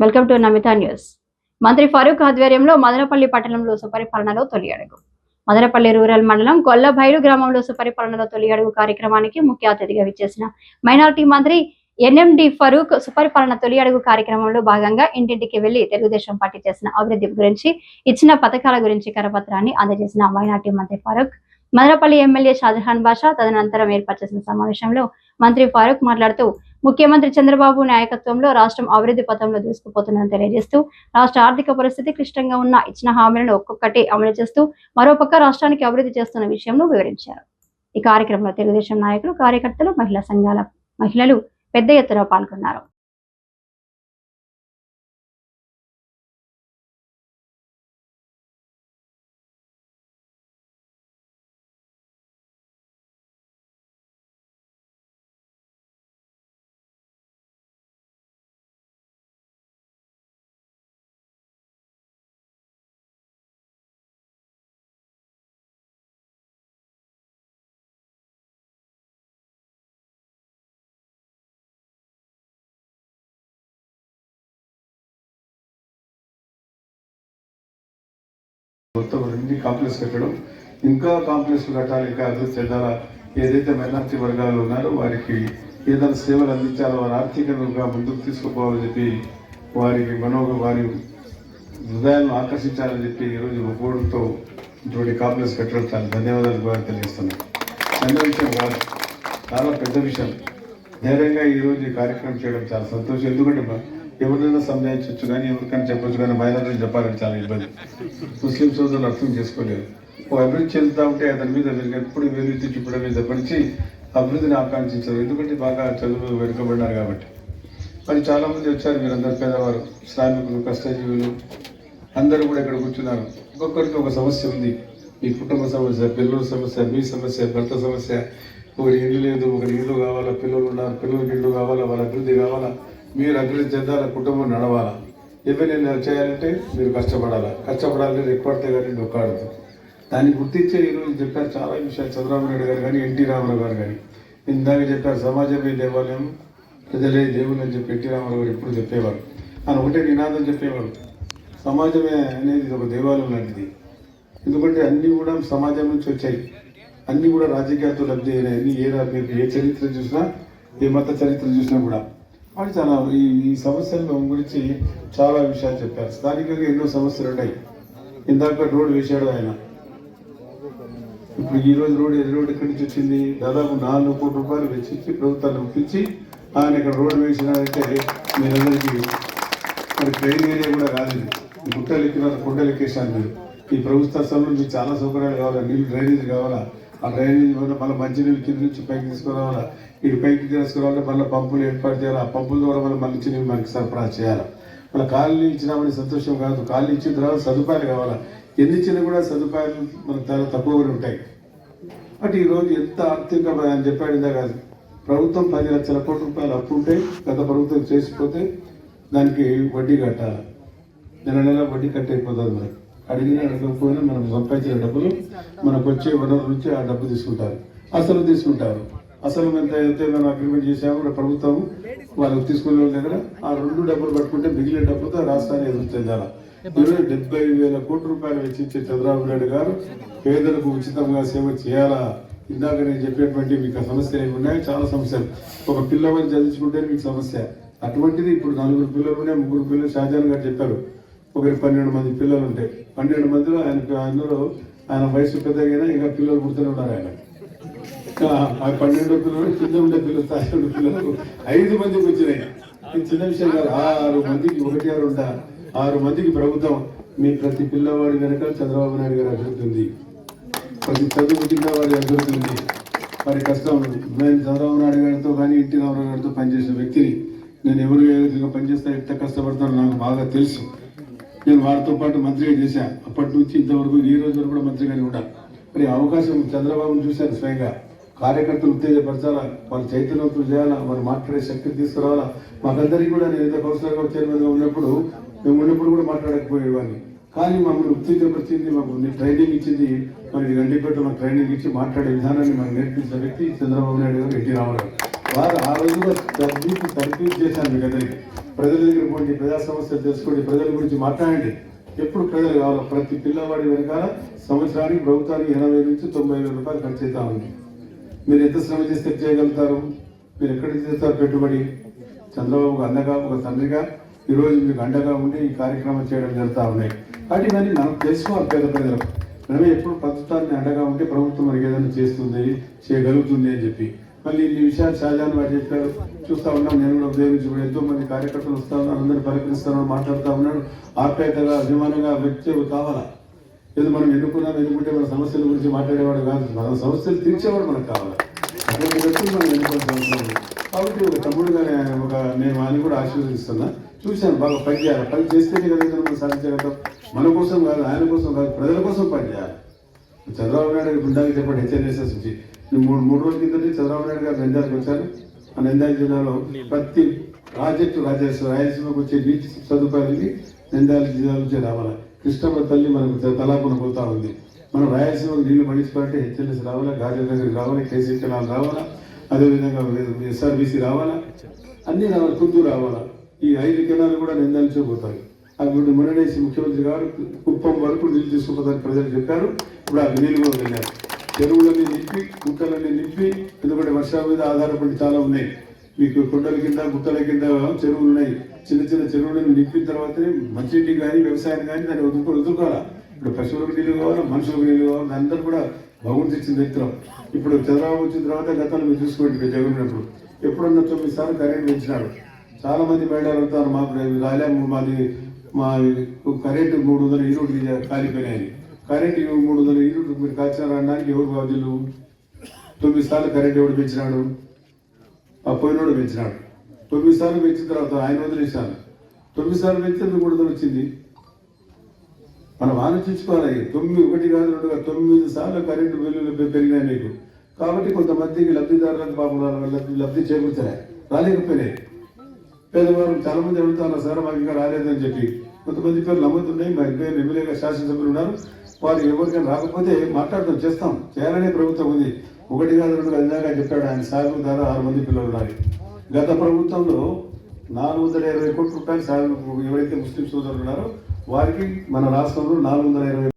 Welcome to Namitha news. మంత్రి ఫరూక్ ఆధ్వర్యంలో మదనపల్లి పట్టణంలో సుపరిపాలనలో తొలి అడుగు. మదనపల్లి రూరల్ మండలం కొల్లభైరు గ్రామంలో సుపరిపాలనలో తొలి అడుగు కార్యక్రమానికి ముఖ్య అతిథిగా విచ్చేసిన మైనార్టీ మంత్రి ఎన్ఎండి ఫరూక్ సుపరిపాలన తొలి అడుగు కార్యక్రమంలో భాగంగా ఇంటింటికి వెళ్ళి తెలుగుదేశం పార్టీ చేసిన అభివృద్ధి గురించి ఇచ్చిన పథకాల గురించి కరపత్రాన్ని అందజేసిన మైనార్టీ మంత్రి ఫరూక్ మదనపల్లి ఎమ్మెల్యే షాజహాన్ బాషా తదనంతరం ఏర్పాటు చేసిన సమావేశంలో మంత్రి ఫారూక్ మాట్లాడుతూ ముఖ్యమంత్రి చంద్రబాబు నాయకత్వంలో రాష్ట్రం అభివృద్ధి పథంలో దూసుకుపోతుందని తెలియజేస్తూ రాష్ట్ర ఆర్థిక పరిస్థితి క్లిష్టంగా ఉన్న ఇచ్చిన హామీలను ఒక్కొక్కటి అమలు చేస్తూ మరోపక్క రాష్ట్రానికి అభివృద్ధి చేస్తున్న విషయంలో వివరించారు. ఈ కార్యక్రమంలో తెలుగుదేశం నాయకులు కార్యకర్తలు మహిళా సంఘాల మహిళలు పెద్ద ఎత్తున పాల్గొన్నారు. మొత్తం రెండు కాంప్లెక్స్ కట్టడం. ఇంకా కాంప్లెక్స్ కట్టాలి ఇంకా అభివృద్ధి ఏదైతే మైనార్టీ వర్గాలు ఉన్నారో వారికి ఏదైనా సేవలు అందించాలో వారి ఆర్థికంగా ముందుకు తీసుకుపోవాలని చెప్పి వారికి మనో వారి హృదయాలను ఆకర్షించాలని చెప్పి ఈరోజు ఒప్పుకోవడంతో ఇటువంటి కాంప్లెక్స్ కట్టడం చాలా ధన్యవాదాలు కూడా తెలియజేస్తున్నాను చిన్న విషయం కాదు చాలా పెద్ద విషయం. ధైర్యంగా ఈరోజు ఈ కార్యక్రమం చేయడం చాలా సంతోషం. ఎందుకంటే ఎవరినైనా సంజాయించవచ్చు కానీ ఎవరికైనా చెప్పొచ్చు కానీ మైనార్టీని చెప్పాలని చాలా ఇబ్బంది. ముస్లిం సోదరులు అర్థం చేసుకోలేరు ఓ అభివృద్ధి చెందుతా ఉంటే అతని మీద వీరికి ఎప్పుడు వెలుగుతూ చూపడం మీద పడిచి అభివృద్ధిని ఆకాంక్షించారు. ఎందుకంటే బాగా చదువు వెనుకబడినారు కాబట్టి. మరి చాలామంది వచ్చారు మీరందరూ పేదవారు శ్రామికులు కష్టజీవులు. అందరూ కూడా ఇక్కడ కూర్చున్నారు. ఒక్కొక్కరికి ఒక సమస్య ఉంది. మీ కుటుంబ సమస్య పిల్లల సమస్య మీ సమస్య భర్త సమస్య. ఒకరి ఇల్లు లేదు ఒకరి ఇల్లు కావాలా పిల్లలు ఉన్నారు పిల్లలకి ఇల్లు కావాలా వాళ్ళ అభివృద్ధి కావాలా? మీరు అభివృద్ధి చెందాలి కుటుంబం నడవాలా? ఏమైనా చేయాలంటే మీరు కష్టపడాలా? కష్టపడాలంటే రెక్కడితే కానీ నొక్కాడదు. దాన్ని గుర్తించే ఈరోజు చెప్పారు చాలా విషయాలు చంద్రబాబు నాయుడు గారు కానీ ఎన్టీ రామారావు గారు కానీ ఇందాక చెప్పారు సమాజమే దేవాలయం? ప్రజలే దేవుడు అని చెప్పి ఎన్టీ రామారావు గారు ఎప్పుడు చెప్పేవారు. ఆయన ఒకటే నినాదం చెప్పేవారు. సమాజమే అనేది ఒక దేవాలయం లాంటిది. ఎందుకంటే అన్నీ కూడా సమాజం నుంచి వచ్చాయి. అన్నీ కూడా రాజకీయాలతో లబ్ధి అయినాయి. అన్ని ఏ రా- ఏ చరిత్ర చూసినా ఏ మత చరిత్ర చూసినా కూడా. వాడు చాలా ఈ ఈ సమస్యల గురించి చాలా విషయాలు చెప్పారు. స్థానికంగా ఎన్నో సమస్యలు ఉన్నాయి. ఇందాక రోడ్డు వేశాడు ఆయన. ఇప్పుడు ఈ రోజు రోడ్డు ఎన్ని రోడ్డు ఇక్కడి నుంచి వచ్చింది? దాదాపు నాలుగు కోట్ల రూపాయలు వెచ్చించి ప్రభుత్వాన్ని ఒప్పించి ఆయన ఇక్కడ రోడ్డు వేసినారంటే మీరందరికీ మరి ట్రైన్ ఏరియా కూడా రాలేదు గుట్టలు ఎక్కినారు కొండలు ఎక్కేసాను మీరు. ఈ ప్రభుత్వ స్థలంలో మీకు చాలా సౌకర్యాలు కావాలా? నీళ్ళు డ్రైనేజ్ కావాలా? ఆ డ్రైనేజ్ వల్ల మళ్ళీ మంచినీళ్ళు కింద నుంచి పైకి తీసుకురావాలా? ఇటు పైకి తీసుకురావాలంటే మళ్ళీ పంపులు ఏర్పాటు చేయాలి? ఆ పంపుల ద్వారా మళ్ళీ మంచి నీళ్ళు మనకి సరఫరా చేయాలి? మళ్ళీ కాలనీ ఇచ్చినామని సంతోషం కాదు. కాలనీ ఇచ్చిన తర్వాత సదుపాయాలు కావాలా? ఎన్ని ఇచ్చినా కూడా సదుపాయాలు మనకు చాలా తక్కువగానే ఉంటాయి. అంటే ఈరోజు ఎంత ఆర్థిక అని చెప్పాడు ఇందాక. ప్రభుత్వం పది లక్షల కోట్ల రూపాయలు అప్పు ఉంటే గత ప్రభుత్వం చేసిపోతే దానికి వడ్డీ కట్టాలి? నెల నెల వడ్డీ కట్ అయిపోతుంది మనకి. అడిగిన అడగకపోయినా మనం సంపాదించిన డబ్బులు మనకు వచ్చే వనరు నుంచి ఆ డబ్బు తీసుకుంటారు. అసలు తీసుకుంటారు. అసలు ఎంత అయితే మనం అగ్రిమెంట్ చేసామో కూడా ప్రభుత్వం వాళ్ళకి తీసుకునే వాళ్ళ దగ్గర ఆ రెండు డబ్బులు పట్టుకుంటే మిగిలిన డబ్బులతో రాష్ట్రాన్ని ఎదురు చెందాలి ఇరవై డెబ్బై వేల కోట్ల రూపాయలు వెచ్చించే చంద్రబాబు నాయుడు గారు పేదలకు ఉచితంగా సేవ చేయాలా? ఇందాక నేను చెప్పేటువంటి మీకు ఆ సమస్యలు ఏమి ఉన్నాయి చాలా సమస్యలు. ఒక పిల్లవాడిని చదివించుకుంటే మీకు సమస్య. అటువంటిది ఇప్పుడు నలుగురు పిల్లలు ఉన్నాయి ముగ్గురు పిల్లలు షాజాన్ గారు చెప్పారు. ఒక పన్నెండు మంది పిల్లలు ఉంటాయి పన్నెండు మందిలో ఆయన అందరూ ఆయన వయసు పెద్దగా ఇంకా పిల్లలు పుడుతూనే ఉన్నారు ఆయన. ఆ ఆ పన్నెండు పిల్లలు కింద ఉండే పిల్లలు తాజా పిల్లలు ఐదు మందికి వచ్చినాయి. ఇది చిన్న విషయం కాదు ఆరు మందికి ఒకటి ఆరు ఉంటా ఆరు మందికి ప్రభుత్వం మీ ప్రతి పిల్లవాడి వెనక చంద్రబాబు నాయుడు గారు అభివృద్ధి ఉంది. ప్రతి చదువు కింద వారి అభివృద్ధి ఉంది. వారి కష్టం నేను చంద్రబాబు నాయుడు గారితో కానీ ఎన్టీ రామారావు గారితో పనిచేసిన వ్యక్తిని నేను ఎవరు ఏ విధంగా పనిచేస్తా ఎంత కష్టపడతానో నాకు బాగా తెలుసు. నేను వారితో పాటు మంత్రిగా చేశాను అప్పటి నుంచి ఇంతవరకు ఈ రోజు వరకు కూడా మంత్రిగానే ఉంటాను మరి అవకాశం చంద్రబాబును చూశాను స్వయంగా. కార్యకర్తలు ఉత్తేజపరచాలా? వాళ్ళు చైతన్యవంతులు చేయాలా? వారు మాట్లాడే శక్తిని తీసుకురావాలా? మాకందరికీ కూడా నేను ఏదో కౌన్సిలర్గా చైర్మన్గా ఉన్నప్పుడు మేము ఉన్నప్పుడు కూడా మాట్లాడకపోయేవాడిని. కానీ మమ్మల్ని ఉత్తేజపరిచింది మాకు ట్రైనింగ్ ఇచ్చింది మరి గండిపేట మాకు ట్రైనింగ్ ఇచ్చి మాట్లాడే విధానాన్ని మనం నేర్పించిన వ్యక్తి చంద్రబాబు నాయుడు గారు ఎన్టీ రామారావు వారు ఆ రోజులో తరబీతి తరబీతి చేశాను మీకు అందరికీ. ప్రజల దగ్గర పోండి ప్రజా సమస్యలు తెలుసుకోండి ప్రజల గురించి మాట్లాడండి. ఎప్పుడు ప్రజలు కావాలి? ప్రతి పిల్లవాడి వెనకాల సంవత్సరానికి ప్రభుత్వానికి ఎనభై నుంచి తొంభై వేల రూపాయలు ఖర్చు అవుతా ఉంది. మీరు ఎంత శ్రమ చేస్తే చేయగలుగుతారు? మీరు ఎక్కడ చేస్తారు పెట్టుబడి? చంద్రబాబు అండగా ఒక తండ్రిగా ఈరోజు మీకు అండగా ఉండి ఈ కార్యక్రమం చేయడం జరుగుతూ ఉన్నాయి. కాబట్టి ఇవన్నీ మనం తెలుసుకోవాలి పేద ప్రజలు. మనమే ఎప్పుడు ప్రభుత్వాన్ని అండగా ఉంటే ప్రభుత్వం మనకి ఏదైనా చేస్తుంది చేయగలుగుతుంది అని చెప్పి. మళ్ళీ ఇన్ని విషయాలు షాజాన్ వారు చెప్పారు. చూస్తా ఉన్నాం నేను కూడా ఉదయించి కూడా ఎంతో మంది కార్యకర్తలు వస్తా ఉన్నారు అందరూ పలకరిస్తాను మాట్లాడుతూ ఉన్నాడు ఆప్యాయతగా అభిమానంగా వ్యక్తి కావాలా? ఏదో మనం ఎన్నుకున్నాం ఎన్నుకుంటే మన సమస్యల గురించి మాట్లాడేవాడు కాదు. మన సమస్యలు తీర్చేవాడు మనకు కావాలి? అటువంటి వ్యక్తులు మనం ఎన్నుకోవాల్సిన అవసరం ఉంది కాబట్టి ఒక తమ్ముడుగా ఒక నేను ఆయన కూడా ఆశీర్వదిస్తున్నా. చూశాను బాగా పని చేయాలి. పని చేస్తేనే కదా మనం సాధించగలుగుతాం మన కోసం కాదు ఆయన కోసం కాదు ప్రజల కోసం పని చేయాలి. చంద్రబాబు నాయుడు గారు గుండాకి చెప్పండి హెచ్ఎన్ఎస్ఎస్ నుంచి మూడు మూడు రోజుల కింద చంద్రబాబు నాయుడు గారు నంద్యాలకు వచ్చారు. ఆ నంద్యాల జిల్లాలో ప్రతి ప్రాజెక్టు రాజేశ్వర రాయలసీమకు వచ్చే బీచ్ సదుపాయాలకి నంద్యాల జిల్లా నుంచి రావాలి. కృష్ణమ్మ తల్లి మనకు తలాపున పోతా ఉంది. మనం రాయలసీమకు నీళ్ళు మడిచిపోతే హెచ్ఎల్ఎస్ రావాలా గాజుల దగ్గరికి రావాలి కేసీ కెనాల్ రావాలా అదేవిధంగా ఎస్ఆర్బీసీ రావాలా అన్నీ రావాలి కుందూరు రావాలా. ఈ ఐదు కెనాలు కూడా నిందాల్చే పోతాయి. అవి మునడేసి ముఖ్యమంత్రి గారు కుప్పం వరకు నీళ్ళు తీసుకుపోతారని ప్రజలు చెప్పారు. ఇప్పుడు ఆ నీళ్ళు కూడా వెళ్ళారు చెరువులని నింపి గుట్టలన్నీ నింపి ఎందుకంటే వర్షాల మీద ఆధారపడి చాలా ఉన్నాయి. మీకు కొండల కింద గుట్టల కింద చెరువులు ఉన్నాయి చిన్న చిన్న చెరువులను నింపిన తర్వాతనే మంచినీటి కానీ వ్యవసాయం కానీ దాన్ని వదులుకో వదులుకోవాలా? ఇప్పుడు పశువులకు నీళ్ళు కావాలి? మనుషులకు నీళ్ళు కావాలి? అందరూ కూడా భగవంతు ఇచ్చిన వ్యక్తులం ఇప్పుడు చంద్రబాబు వచ్చిన తర్వాత గతంలో మీరు చూసుకోండి మీరు జగన్ ఎప్పుడన్నా తొమ్మిది సార్లు కరెంట్ పెంచినాడు చాలా మంది మహిళలు అడుగుతారు మాకు రాలేము మాది మా కరెంటు మూడు వందల ఇరవై కాలిపోయినాయి కరెంట్ మూడు వందల యూనిట్లు మీరు కాల్చినారు అనడానికి ఎవరు బాధ్యులు? తొమ్మిది సార్లు కరెంట్ ఎవడు పెంచినాడు? ఆ పోయినోడు పెంచినాడు. తొమ్మిది సార్లు పెంచిన తర్వాత ఆయన వదిలేసాను తొమ్మిది సార్లు పెంచితే మీకు మూడు వందలు వచ్చింది? మనం ఆలోచించుకోవాలి తొమ్మిది ఒకటి కాదు రెండు కాదు తొమ్మిది సార్లు కరెంటు బిల్లులు పెరిగినాయి మీకు. కాబట్టి కొంతమందికి లబ్ధిదారులకు పాపం లబ్ధి లబ్ధి చేకూర్చలేదు రాలేకపోయినాయి. పేదవారు చాలా మంది అడుగుతారు సార్ మాకు ఇంకా రాలేదని చెప్పి. కొంతమంది పేరు నమ్ముతున్నాయి మా పేరు ఎమ్మెల్యేగా శాసనసభ్యులు ఉన్నారు. వారు ఎవరికైనా రాకపోతే మాట్లాడటం చేస్తాం. చేయాలనే ప్రభుత్వం ఉంది. ఒకటి కాదు రెండు ఇందాక చెప్పాడు ఆయన సాగు ద్వారా ఆరు మంది పిల్లలు ఉన్నారు గత ప్రభుత్వంలో నాలుగు వందల ఇరవై కోట్ల రూపాయలు సాగు ఎవరైతే ముస్లిం సోదరులు ఉన్నారో వారికి మన రాష్ట్రంలో నాలుగు వందల ఇరవై